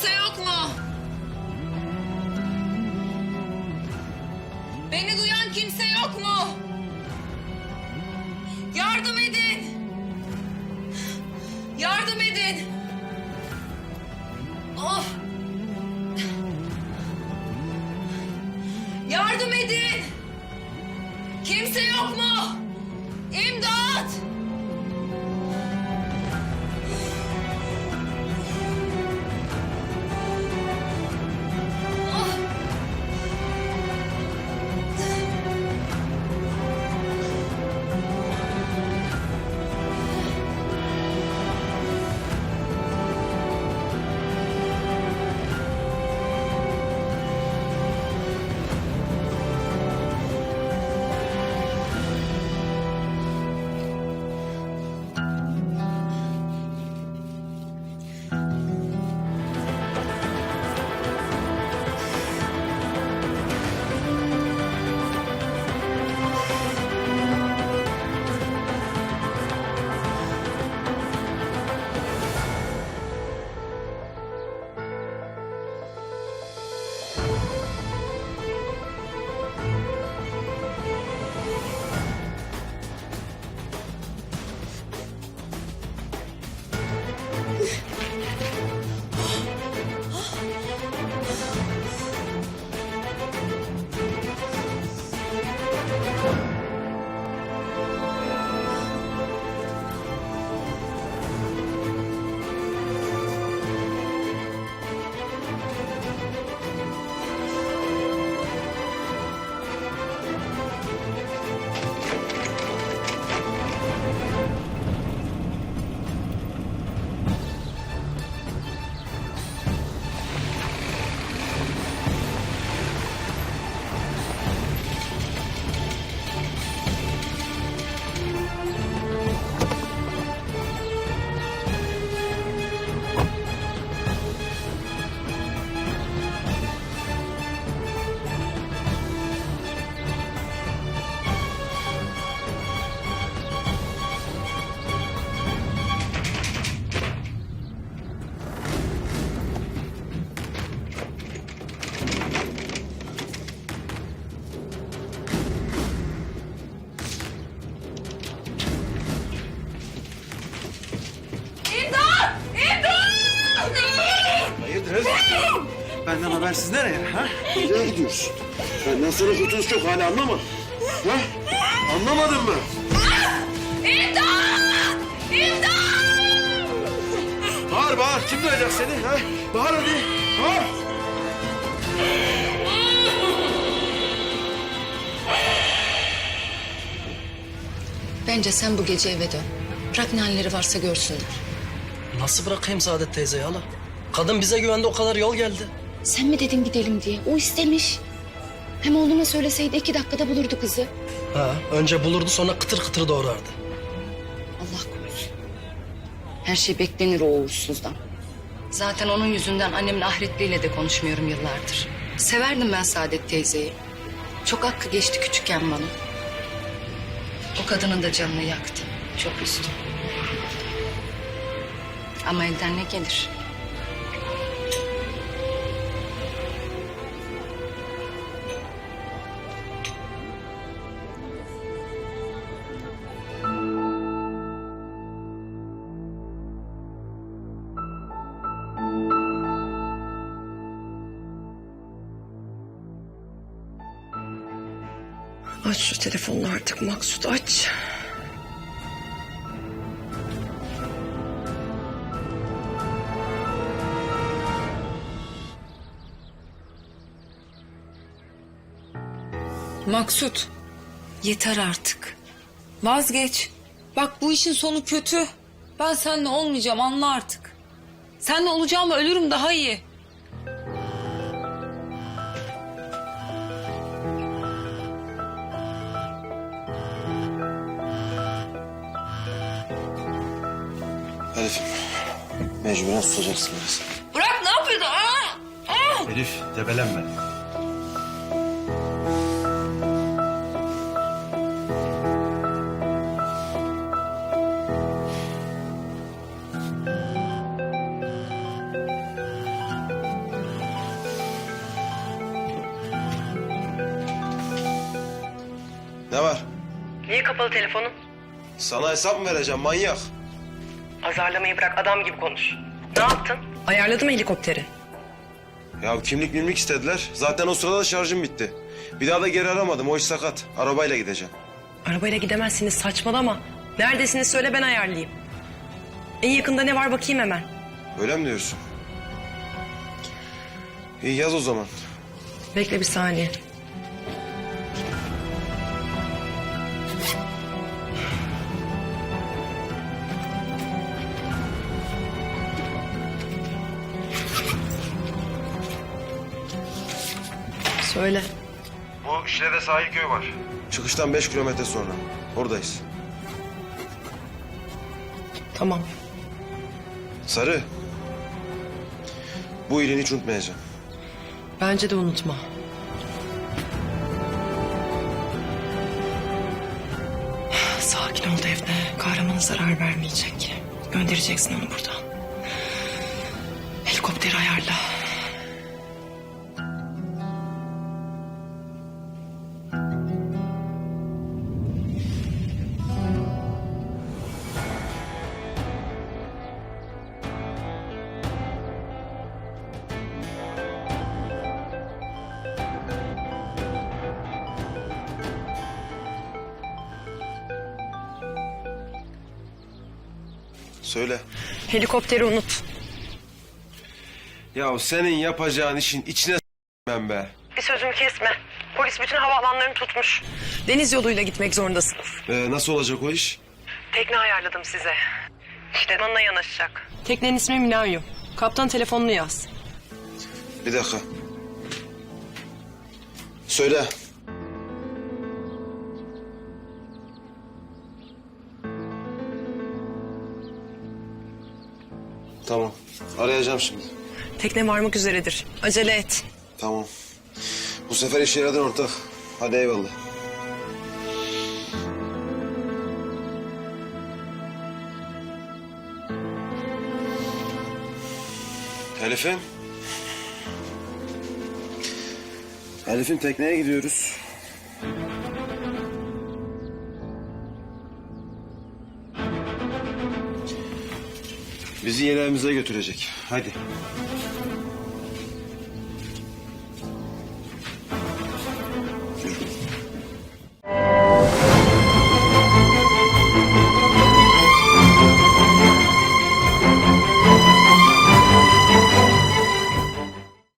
Kimse yok mu? Beni duyan kimse yok mu? Yardım edin. Yardım edin. Of. Yardım edin. Kimse yok mu? Benden habersiz nereye? Ha? Nereye gidiyorsun? Benden sana kurtuluş yok hala anlamadın. Ha? Anlamadın mı? İmdat! İmdat! Bağır bağır. Kim duyacak seni? Ha? Bağır hadi. Bağır. Bence sen bu gece eve dön. Bırak ne halleri varsa görsünler. Nasıl bırakayım Saadet teyzeyi hala? Kadın bize güvendi o kadar yol geldi. Sen mi dedin gidelim diye? O istemiş. Hem oğluna söyleseydi iki dakikada bulurdu kızı. Ha, önce bulurdu sonra kıtır kıtır doğrardı. Allah korusun. Her şey beklenir o uğursuzdan. Zaten onun yüzünden annemin ahretliyle de konuşmuyorum yıllardır. Severdim ben Saadet teyzeyi. Çok hakkı geçti küçükken bana. O kadının da canını yaktı. Çok üzdüm. Ama elden ne gelir? Aç şu telefonunu artık Maksut aç. Maksut, yeter artık. Vazgeç. Bak bu işin sonu kötü. Ben seninle olmayacağım anla artık. Seninle olacağım ölürüm daha iyi. Elif. Mecburen susacaksın biraz. Bırak ne yapıyordun? Aa! Aa! Elif debelenme. Ne var? Niye kapalı telefonun? Sana hesap mı vereceğim manyak? Azarlamayı bırak adam gibi konuş. Ne yaptın? Ayarladım helikopteri. Ya kimlik mimlik istediler. Zaten o sırada şarjım bitti. Bir daha da geri aramadım. O iş sakat. Arabayla gideceğim. Arabayla gidemezsiniz saçmalama. Neredesiniz söyle ben ayarlayayım. En yakında ne var bakayım hemen. Öyle mi diyorsun? İyi yaz o zaman. Bekle bir saniye. Söyle. Bu Şile'de sahil köy var. Çıkıştan beş kilometre sonra. Oradayız. Tamam. Sarı. Bu iyiliğini hiç unutmayacağım. Bence de unutma. Sakin ol Defne. Kahramana zarar vermeyecek. Göndereceksin onu buradan. Helikopteri ayarla. Söyle. Helikopteri unut. Ya senin yapacağın işin içine ben be. Bir sözümü kesme. Polis bütün havaalanlarını tutmuş. Deniz yoluyla gitmek zorundasın. Ee, nasıl olacak o iş? Tekne ayarladım size. İşte limanına yanaşacak. Teknenin ismi Minayo. Kaptan telefonunu yaz. Bir dakika. Söyle. Tamam. Arayacağım şimdi. Tekne varmak üzeredir. Acele et. Tamam. Bu sefer işe yaradın ortak. Hadi eyvallah. Elif'im. Elif'im tekneye gidiyoruz. Bizi yereğimize götürecek. Hadi.